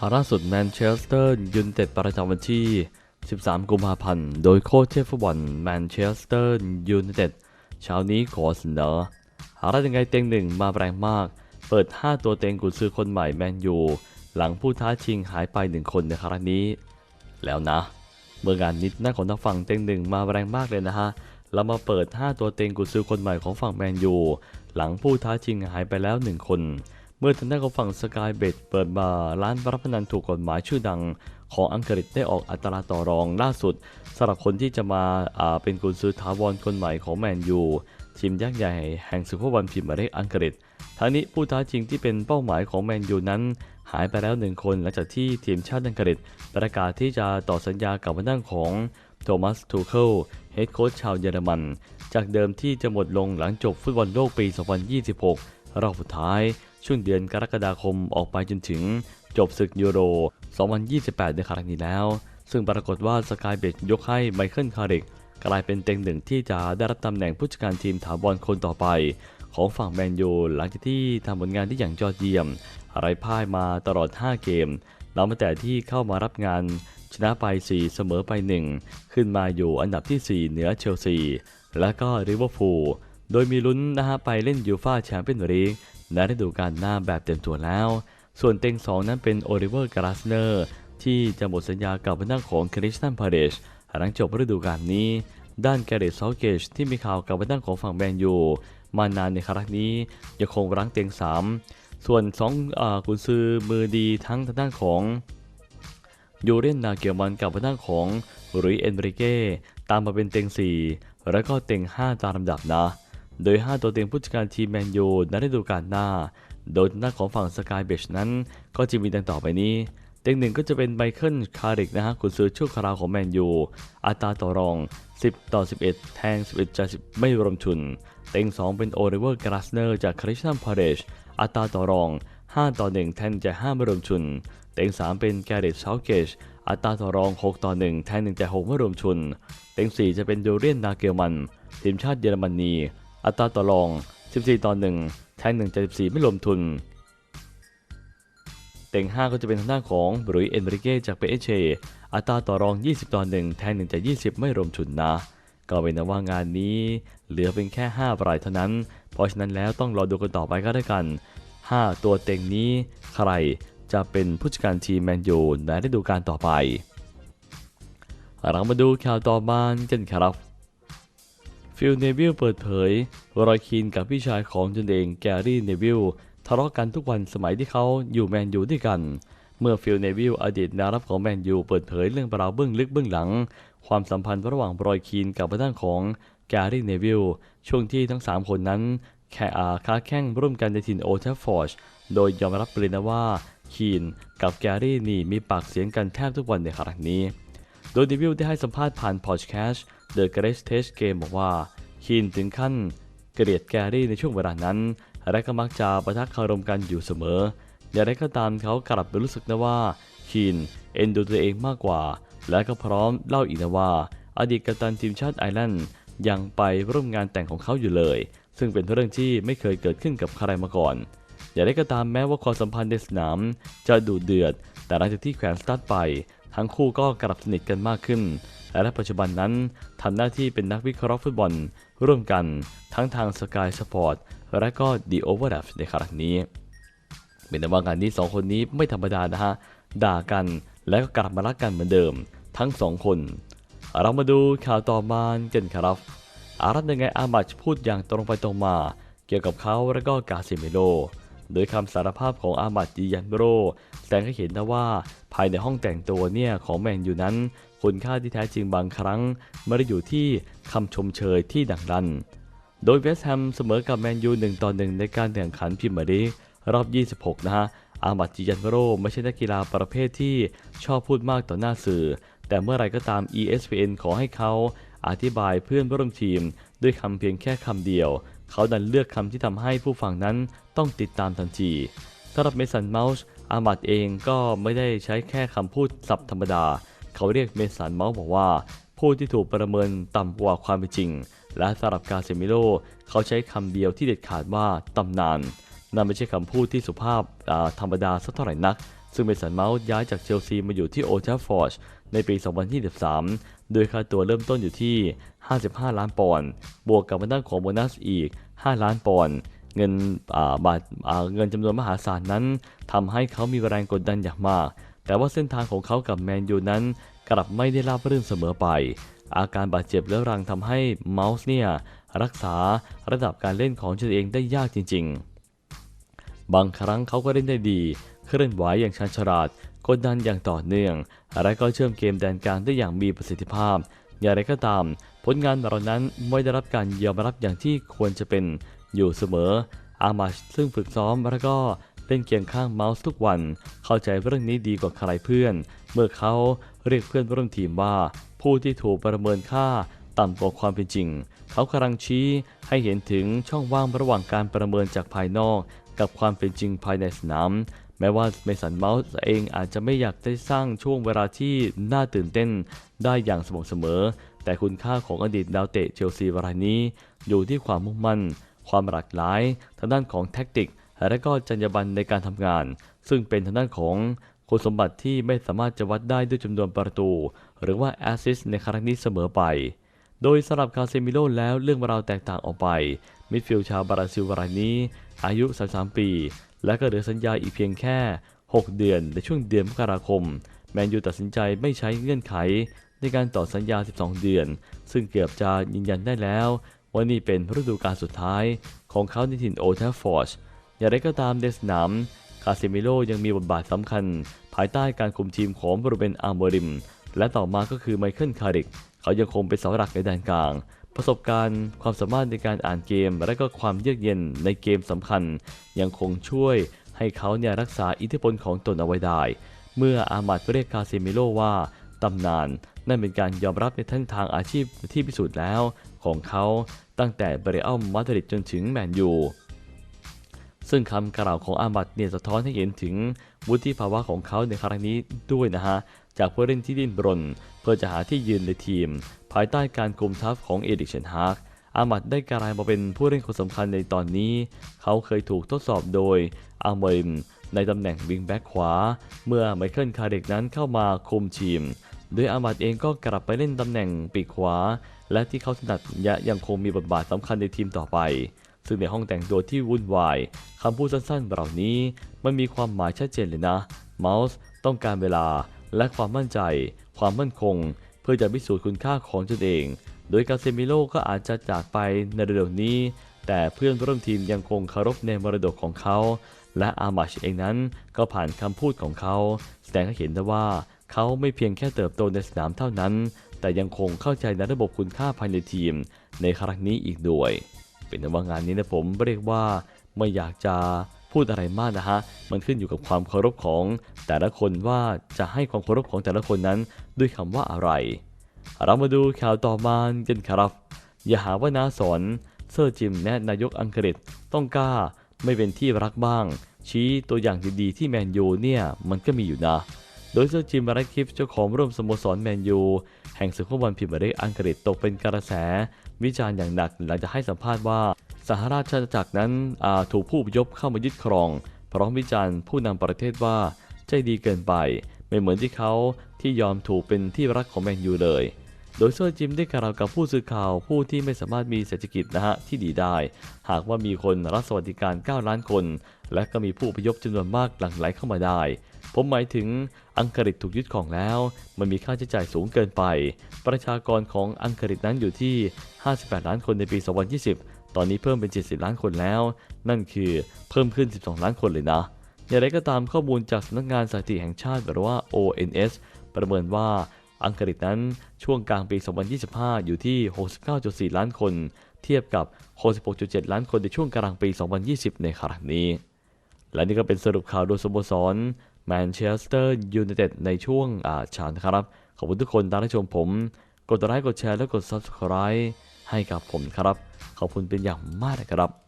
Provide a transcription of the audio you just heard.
ข่าวล่าสุดแมนเชสเตอร์ยูไนเต็ดประจำวันที่ 13 กุมภาพันธ์ โดยโค้ชเทฟุตบอลแมนเชสเตอร์ยูไนเต็ดเช้านี้ขอเสนอหาได้ยังไงเต็งหนึ่งมาแรงมาก เปิด 5 ตัวเต็งกุญซือคนใหม่แมนยู หลังผู้ท้าชิงหายไปหนึ่งคนในครั้งนี้ แล้วนะ เมื่องานนิดหน้าของทางฝั่งเต็งหนึ่งมาแรงมากเลยนะฮะเรามาเปิด 5 ตัวเต็งกุญซือคนใหม่ของฝั่งแมนยู หลังผู้ท้าชิงหายไปแล้วหนึ่งคน เมื่อทางด้านของฝั่งสกายเบดเปิดมาร้านรับพนันถูกกฎหมายชื่อดังของอังกฤษได้ออกอัตราต่อรองล่าสุดสำหรับคนที่จะมาาเป็นกุญซือถาวรคนใหม่ของแมนยูทีมยักษ์ใหญ่แห่งศึกฟุตบอลพรีเมียร์ลีกอังกฤษทั้งนี้ผู้ท้าชิงที่เป็นเป้าหมายของแมนยูนั้น หายไปแล้วหนึ่งคนหลังจากที่ทีมชาติอังกฤษประกาศที่จะต่อสัญญากับทางด้านของโทมัส ทูเคิลเฮดโค้ชชาวเยอรมัน จากเดิมที่จะหมดลงหลังจบฟุตบอลโลกปี 2026 รอบสุดท้าย ช่วงเดือนกรกฎาคมออกไปจนถึงจบศึกยูโร 2028 ในครั้งนี้แล้ว ซึ่งปรากฏว่าสกายเบดยกให้ไมเคิลคาริกกลายเป็นเต็งหนึ่งที่จะได้รับตำแหน่งผู้จัดการทีมถาวรคนต่อไป ของฝั่งแมนยูหลังจากที่ทำผลงานที่อย่างยอดเยี่ยมไร้พ่ายมาตลอด 5 เกมนับตั้งแต่ที่เข้ามารับงาน ชนะไป 4 เสมอไป 1 ขึ้นมาอยู่อันดับที่ 4 เหนือเชลซี และก็ริเวอร์พูล โดยมีลุ้นนะฮะไปเล่นยูฟ่าแชมเปี้ยนลีกในฤดูกาลหน้าแบบเต็มตัวแล้ว ส่วนเต็ง 2 นั้นเป็นโอลิเวอร์กราสเนอร์ที่จะหมดสัญญากับทางด้านของคริสตันพาเดชหลังจบฤดูกาลนี้ ด้านแกเรตเซาเกจที่มีข่าวกับทางด้านของฝั่งแมนยู มานานในครั้งนี้ยังคงรั้งเต็ง 3 ส่วน2อ่ากุนซือมือดีทั้งทางด้านของยูเรนนาเกียมันกับทางด้านของรุยเอนริเก้ตามมาเป็นเต็ง 4 แล้วก็เต็ง 5 ตามลำดับนะ โดย 5 ตัวเต็งผู้จัดการทีมแมนยูในฤดูกาลหน้า โดยหน้าของฝั่งสกายเบชนั้น ก็จะมีดังต่อไปนี้ เต็งหนึ่งก็จะเป็นไมเคิลคาริกนะฮะคุณซื้อชั่วคราวของแมนยูอัตราต่อรอง 10 ต่อ 11 แทง 11จ่าย10 ไม่รวมทุน เต็ง 2 เป็นโอลิเวอร์กราสเนอร์จากคริสตันพาเรชอัตราต่อรอง 5 ต่อ 1 แทนจ่าย5ไม่รวมทุน เต็ง 3 เป็นแกเรตเซาเกจอัตราต่อรอง 6 ต่อ 1 แทน1จ่าย6ไม่รวมทุน เต็ง 4 จะเป็นโดเรียนนาเกลมันทีมชาติเยอรมนี อัตราต่อรอง 14 ต่อ 1 แทง1จาย14 ไม่รวมทุน เต็ง 5 ก็จะเป็นทางด้านของบรุยเอนริเก้จากเปเอชอัตราต่อรอง 20 ต่อ 1 แทง1จาย20 ไม่รวมทุนนะ ก็เป็นนว่างานนี้ เหลือเป็นแค่ 5 รายเท่านั้น เพราะฉะนั้นแล้วต้องรอดูกันต่อไปก็ได้กัน 5 ตัวเต็งนี้ใครจะเป็นผู้จัดการทีมแมนยูในฤดูกาลต่อไปเรามาดูข่าวต่อมากันครับ ฟิลเนวิลเปิดเผย รอยคีนกับพี่ชายของตนเองแกรี่เนวิลทะเลาะกันทุกวันสมัยที่เขาอยู่แมนยูด้วยกัน เมื่อฟิลเนวิลอดีตนารับของแมนยูเปิดเผยเรื่องราวเบื้องลึกเบื้องหลัง ความสัมพันธ์ระหว่างรอยคีนกับทางด้านของแกรี่เนวิลช่วงที่ทั้ง 3 คนนั้น แข่อาค้าแข่งร่วมกันในถิ่นโอเทฟฟอร์ชโดยยอมรับเลยนะว่าคีนกับแกรี่นี่มีปากเสียงกันแทบทุกวันในครั้งนี้ โดยเดวิลได้ให้สัมภาษณ์ผ่านพอดแคสต์ The Great Stage Game บอกว่าคีนถึงขั้นเกลียดแกรี่ในช่วงเวลานั้น และก็มักจะประทักคารมกันอยู่เสมอ อย่างไรก็ตามเขากลับรู้สึกนะว่าคีนเอ็นดูตัวเองมากกว่า และก็พร้อมเล่าอีกนะว่า อดีตกัปตันทีมชาติไอร์แลนด์ยังไปร่วมงานแต่งของเขาอยู่เลย ซึ่งเป็นเรื่องที่ไม่เคยเกิดขึ้นกับใครมาก่อน อย่างไรก็ตามแม้ว่าความสัมพันธ์ในสนามจะดูเดือด แต่หลังจากที่แขวนสตาร์ทไป ทั้งคู่ก็กลับสนิทกันมากขึ้น และในปัจจุบันนั้นทำหน้าที่เป็นนักวิเคราะห์ฟุตบอล ร่วมกันทั้งทาง Sky Sport และก็ The Overlap ในครั้งนี้ เป็นแต่ว่างานนี้สองคนนี้ไม่ธรรมดานะฮะ ด่ากันและก็กลับมารักกันเหมือนเดิม ทั้งสองคน เรามาดูข่าวต่อมากันครับอารัตยังไงอามัดพูดอย่างตรงไปตรงมา เกี่ยวกับเขาและก็กาซิเมโล โดยคำสารภาพของอามัดยียันโบโรแสดงให้เห็นนะว่า ภายในห้องแต่งตัวเนี่ยของแมนยูนั้น คุณค่าที่แท้จริงบางครั้งไม่ได้อยู่ที่คำชมเชยที่ดังดัน โดยเวสต์แฮมเสมอกับแมนยู1ต่อ1ในการแข่งขันพรีเมียร์ลีกรอบ 26 นะฮะ อามัดจิยันโรไม่ใช่นักกีฬาประเภทที่ชอบพูดมากต่อหน้าสื่อ แต่เมื่อไรก็ตาม ESPN ขอให้เขาอธิบายเพื่อนร่วมทีม ด้วยคำเพียงแค่คำเดียว เขาดันเลือกคำที่ทำให้ผู้ฟังนั้นต้องติดตามทันทีสำหรับเมสันเมาส์อามัดเองก็ไม่ได้ใช้แค่คำพูดสับธรรมดา เขาเรียกเมสันเมาส์บอกว่า ผู้ที่ถูกประเมินต่ำกว่าความเป็นจริง และสำหรับกาเซมิโลเขาใช้คำเดียวที่เด็ดขาดว่าตำนาน นั่นไม่ใช่คำพูดที่สุภาพาธรรมดาสักเท่าไหร่นัก ซึ่งเมสันเมาส์ย้ายจากเชลซีมาอยู่ที่โอทัฟฟอร์ดในปี 2023 โดยค่าตัวเริ่มต้นอยู่ที่ 55 ล้านปอนด์บวกกับมาด้านของโบนัสอีก 5 ล้านปอนด์เงินบาทเงินจำนวนมหาศาลนั้นทำให้เขามีแรงกดดันอย่างมาก แต่ว่าเส้นทางของเขากับแมนยูนั้น กลับไม่ได้ราบรื่นเสมอไป อาการบาดเจ็บเรื้อรังทำให้เมาส์เนี่ยรักษาระดับการเล่นของตัวเองได้ยากจริง ๆ บางครั้งเขาก็เล่นได้ดี เคลื่อนไหวอย่างชันฉลาด กดดันอย่างต่อเนื่อง และก็เชื่อมเกมแดนกลางได้อย่างมีประสิทธิภาพ อย่างไรก็ตาม ผลงานเหล่านั้นไม่ได้รับการยอมรับอย่างที่ควรจะเป็นอยู่เสมอ อามาชซึ่งฝึกซ้อมแล้วก็เล่นเคียงข้างเมาส์ทุกวัน เข้าใจเรื่องนี้ดีกว่าใครเพื่อน เมื่อเขาเรียกเพื่อนร่วมทีมว่า ผู้ที่ถูกประเมินค่าต่ำกว่าความเป็นจริง เขากำลังชี้ให้เห็นถึงช่องว่างระหว่างการประเมินจากภายนอก กับความเป็นจริงภายในสนาม แม้ว่าเมสันเมาส์เองอาจจะไม่อยากได้สร้างช่วงเวลาที่น่าตื่นเต้นได้อย่างสม่ำเสมอ แต่คุณค่าของอดีตดาวเตะเชลซีรายนี้ อยู่ที่ความมุ่งมั่น ความหลากหลายทางด้านของแท็กติก และก็จรรยาบรรณในการทำงาน ซึ่งเป็นทางด้านของคุณสมบัติที่ไม่สามารถจะวัดได้ด้วยจำนวนประตู หรือว่าแอสซิสในครั้งนี้เสมอไป โดยสำหรับคาเซมิโลแล้วเรื่องราวแตกต่างออกไป มิดฟิลด์ชาวบราซิลรายนี้ อายุ 33 ปี และก็เหลือสัญญาอีกเพียงแค่ 6 เดือนในช่วงเดือนมกราคม แมนยูตัดสินใจไม่ใช้เงื่อนไข ในการต่อสัญญา 12 เดือน ซึ่งเกือบจะยืนยันได้แล้วว่านี่เป็นฤดูกาลสุดท้ายของเขาในถิ่นโอลด์แทฟฟอร์ดอย่างไรก็ตามในสนามคาเซมิโลยังมีบทบาทสำคัญ ภายใต้การคุมทีมของบรูเบนอาร์โมริม และต่อมาก็คือไมเคิลคาริกเขายังคงเป็นเสาหลักในแดนกลาง ประสบการณ์ ความสามารถในการอ่านเกม และก็ความเยือกเย็นในเกมสำคัญ ยังคงช่วยให้เขาเนี่ยรักษาอิทธิพลของตนเอาไว้ได้ เมื่ออามัดเรียกคาเซมิโลว่าตำนาน นั่นเป็นการยอมรับในทั้งทางอาชีพที่พิสูจน์แล้ว ของเขาตั้งแต่เบรอัลมาดริดจนถึงแมนยู ซึ่งคำกล่าวของอามัดเนี่ยสะท้อนให้เห็นถึงวุฒิภาวะของเขาในครั้งนี้ด้วยนะฮะ จากผู้เล่นที่ดิ้นรน เพื่อจะหาที่ยืนในทีม ภายใต้การคุมทัพของเอดิกเชนฮาร์กอามัดได้กลายมาเป็นผู้เล่นคนสำคัญในตอนนี้ เขาเคยถูกทดสอบโดยอาร์มริมในตำแหน่งวิงแบ็กขวา เมื่อไมเคิลคาเด็กนั้นเข้ามาคุมทีม โดยอามัดเองก็กลับไปเล่นตำแหน่งปีกขวา และที่เขาถนัดและยังคงมีบทบาทสำคัญในทีมต่อไป ซึ่งในห้องแต่งตัวที่วุ่นวายคำพูดสั้นๆเหล่านี้มันมีความหมายชัดเจนเลยนะเมาส์ต้องการเวลาและความมั่นใจ ความมั่นคง เพื่อจะพิสูจน์คุณค่าของตนเอง โดยกาเซมิโลก็อาจจะจากไปในเร็วนี้ แต่เพื่อนร่วมทีมยังคงเคารพในมรดกของเขา และอามัชเองนั้นก็ผ่านคำพูดของเขา แสดงให้เห็นได้ว่าเขาไม่เพียงแค่เติบโตในสนามเท่านั้น แต่ยังคงเข้าใจในระบบคุณค่าภายในทีม ในครั้งนี้อีกด้วย เป็นแต่ว่างานนี้นะผมเรียกว่าไม่อยากจะพูดอะไรมากนะฮะ มันขึ้นอยู่กับความเคารพของแต่ละคนว่าจะให้ความเคารพของแต่ละคนนั้นด้วยคำว่าอะไร เรามาดูข่าวต่อมากันครับ อย่าหาว่านาสอนเซอร์จิมแนะนายกอังกฤษต้องกล้าไม่เป็นที่รักบ้าง ชี้ตัวอย่างดีๆที่แมนยูเนี่ยมันก็มีอยู่นะ โดยเซอร์จิมแรดคลิฟเจ้าของร่วมสโมสรแมนยูแห่งศึกฟุตบอลพรีเมียร์ลีกอังกฤษตกเป็นกระแส วิจารณ์อย่างหนักหลังจากให้สัมภาษณ์ว่าสหราชอาณาจักรนั้นถูกผู้พยพเข้ามายึดครอง พร้อมวิจารณ์ผู้นำประเทศว่าใจดีเกินไป ไม่เหมือนที่เขาที่ยอมถูกเป็นที่รักของแมนยูเลย โดยเซอร์จิมได้กล่าวกับผู้สื่อข่าวผู้ที่ไม่สามารถมีเศรษฐกิจนะฮะที่ดีได้ หากว่ามีคนรับสวัสดิการ 9 ล้านคน และก็มีผู้พยพจำนวนมากหลั่งไหลเข้ามาได้ ผมหมายถึงอังกฤษถูกยึดของแล้ว มันมีค่าใช้จ่ายสูงเกินไป ประชากรของอังกฤษนั้นอยู่ที่ 58 ล้านคนในปี 2020 ตอนนี้เพิ่มเป็น 70 ล้านคนแล้ว นั่นคือเพิ่มขึ้น 12 ล้านคนเลยนะ อย่างไรก็ตามข้อมูลจากสำนักงานสถิติแห่งชาติหรือว่า ONS ประเมินว่าอังกฤษนั้นช่วงกลางปี 2025 อยู่ที่ 69.4 ล้านคน เทียบกับ 66.7 ล้านคนในช่วงกลางปี 2020 ในครั้งนี้ และนี่ก็เป็นสรุปข่าวโดยสโมสร แมนเชสเตอร์ยูไนเต็ดในช่วงอาเชานะครับ ขอบคุณทุกคนที่ชมผม กดไลค์กดแชร์และกด Subscribe ให้กับผมครับ ขอบคุณเป็นอย่างมากนะครับ